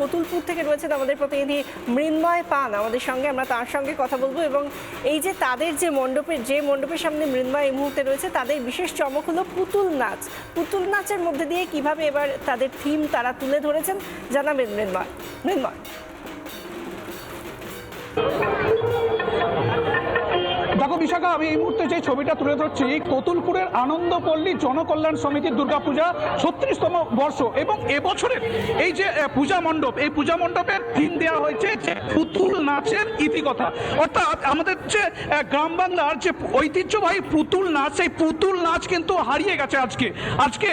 কতুলপুর থেকে রয়েছেন আমাদের প্রতিনিধি মৃন্ময় পান আমাদের সঙ্গে। আমরা তার সঙ্গে কথা বলব এবং এই যে তাদের যে মণ্ডপের যে মণ্ডপের সামনে মৃন্ময় এই মুহূর্তে রয়েছে, তাদের বিশেষ চমক হলো পুতুল নাচ। পুতুল নাচের মধ্যে দিয়ে কীভাবে এবার তাদের থিম তারা তুলে ধরেছেন, জানাবেন মৃন্ময়। মৃন্ময়। বিশাখা আমি এই মুহূর্তে যে ছবিটা তুলে ধরছি, কতুলপুরের আনন্দপল্লী জনকল্যাণ সমিতির দুর্গাপূজা, ছত্রিশতম বর্ষ। এবং এবছরের এই যে পূজা মণ্ডপ, এই পূজা মণ্ডপের থিম দেওয়া হয়েছে যে পুতুল নাচের ইতিকথা। অর্থাৎ আমাদের যে গ্রাম বাংলার যে ঐতিহ্যবাহী পুতুল নাচ সেই পুতুল নাচ কিন্তু হারিয়ে গেছে আজকে। আজকে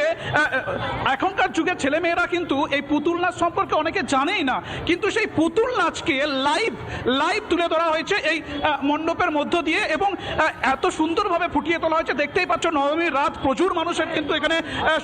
এখনকার যুগের ছেলেমেয়েরা কিন্তু এই পুতুল নাচ সম্পর্কে অনেকে জানেই না, কিন্তু সেই পুতুল নাচকে লাইভ লাইভ তুলে ধরা হয়েছে এই মণ্ডপের মধ্য দিয়ে। এবং এত সুন্দরভাবে ফুটিয়ে তোলা হয়েছে। দেখতেই পাচ্ছ নবমীর রাত প্রচুর মানুষের কিন্তু এখানে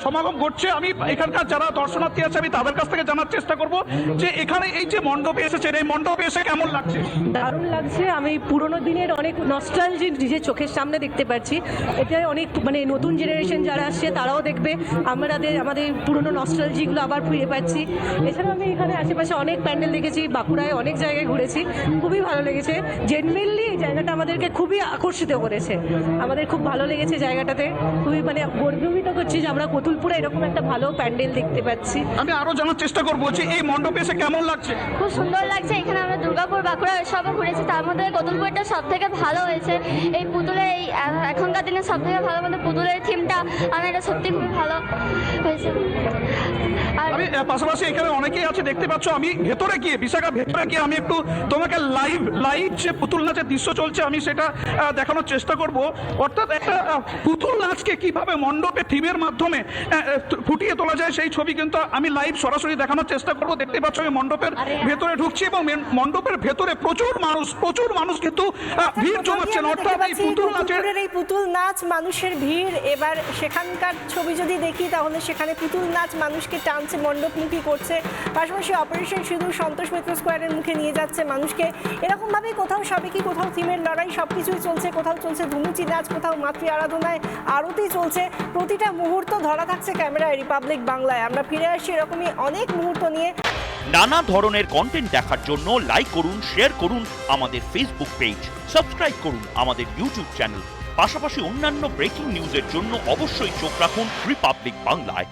সমাগম ঘটছে। আমি এখানকার যারা দর্শনার্থী আছে, আমি তাদের কাছ থেকে জানার চেষ্টা করব যে এখানে এই যে মণ্ডপে এসেছেন, এই মণ্ডপে এসে কেমন লাগছে? দারুণ লাগছে। আমি পুরোনো দিনের অনেক নস্টালজি নিজের চোখের সামনে দেখতে পাচ্ছি। এটা অনেক মানে নতুন জেনারেশন যারা আসছে, তারাও দেখবে। আমাদের আমাদের পুরনো নস্টালজিগুলো আবার ফিরে পাচ্ছি। এছাড়াও আমি এখানে আশেপাশে অনেক প্যান্ডেল দেখেছি, বাঁকুড়ায় অনেক জায়গায় ঘুরেছি। খুবই ভালো লেগেছে। জেনমেনলি এই জায়গাটা আমাদেরকে খুবই আকর্ষিত করেছে। আমাদের খুব ভালো লেগেছে জায়গাটাতে। খুবই মানে গর্বিত করছি যে আমরা কতুলপুরে এরকম একটা ভালো প্যান্ডেল দেখতে পাচ্ছি। আমি আরও জানার চেষ্টা করব যে এই মণ্ডপে এসে কেমন লাগছে? খুব সুন্দর লাগছে। এখানে আমরা দুর্গাপুর বাঁকুড়া সবও ঘুরেছি। তার মধ্যে কতুলপুরটা সব থেকে ভালো হয়েছে। এই পুতুলের এই এখনকার দিনে সব থেকে ভালো মধ্যে পুতুলের থিমটা আমার এটা সত্যি খুবই ভালো হয়েছে। আর আমি পাশাপাশি এখানে অনেকেই আছে দেখতে পাচ্ছ আমি ভেতরে গিয়ে বিশাখা ভেতরে গিয়ে আমি একটু তোমাকে লাইভ লাইভ যে পুতুল নাচের দৃশ্য চলছে আমি সেটা দেখানোর চেষ্টা করব। অর্থাৎ একটা পুতুল নাচকে কীভাবে মণ্ডপে থিমের মাধ্যমে ফুটিয়ে তোলা যায় সেই ছবি কিন্তু আমি লাইভ সরাসরি দেখানোর চেষ্টা করব। দেখতে পাচ্ছ আমি মণ্ডপের ভেতরে ঢুকছি এবং মণ্ডপের ভেতরে প্রচুর মানুষ প্রচুর মানুষ কিন্তু ভিড় জমাচ্ছেন। অর্থাৎ এই পুতুল নাচের এই পুতুল নাচ মানুষের ভিড়। এবার সেখানকার ছবি যদি দেখি তাহলে সেখানে পুতুল নাচ মানুষকে টানছে মণ্ডপমুখী করছে। পাশাপাশি অপারেশন সিঁদুর সন্তোষ মিত্র স্কোয়ারের মুখে নিয়ে যাচ্ছে মানুষকে। এরকমভাবে কোথাও সাবেকি কোথাও থিমের লড়াই সব কিছুই চলছে। কোথাও চলছে ধুমুচি, নাচ কোথাও মাতৃ আরাধনায়, আরতি চলছে। প্রতিটা মুহূর্ত ধরা থাকছে ক্যামেরায় রিপাবলিক বাংলায়। আমরা ফিরে আসি এরকমই অনেক মুহূর্ত নিয়ে। নানা ধরনের কন্টেন্ট দেখার জন্য লাইক করুন শেয়ার করুন আমাদের ফেসবুক পেজ সাবস্ক্রাইব করুন আমাদের ইউটিউব চ্যানেল পাশাপাশি অন্যান্য ব্রেকিং নিউজের জন্য অবশ্যই চোখ রাখুন রিপাবলিক বাংলায়।